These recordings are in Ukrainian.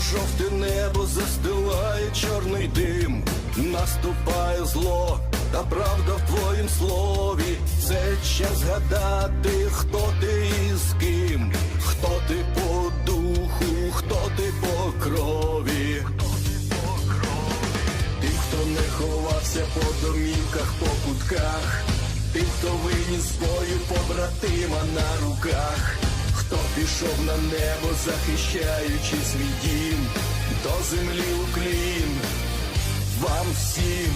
жовте небо застилає чорний дим, наступає зло, та правда в твоїм слові. Це час згадати, хто ти і з ким, хто ти по духу, хто ти по крові. Тим, хто не ховався по домівках, по кутках, тим, хто виніс з бою побратима на руках, хто пішов на небо, захищаючи свій дім, до землі уклін, вам всім.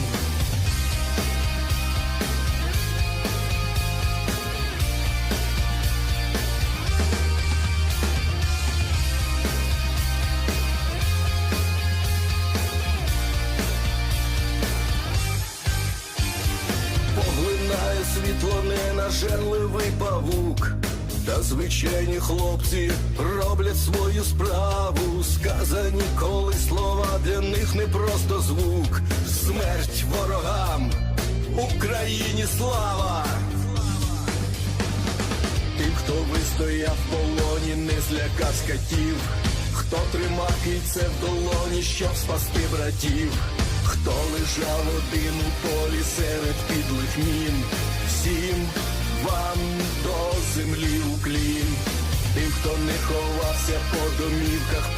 Світло ненажерливий павук, та звичайні хлопці роблять свою справу. Сказані коли слова для них не просто звук. Смерть ворогам, Україні слава! Тим, хто вистояв в полоні, не злякав скатів, хто тримав кільце в долоні, щоб спасти братів, хто лежав один у полі серед підлих мін, всім вам землі уклін, тим, хто не ховався по домівках,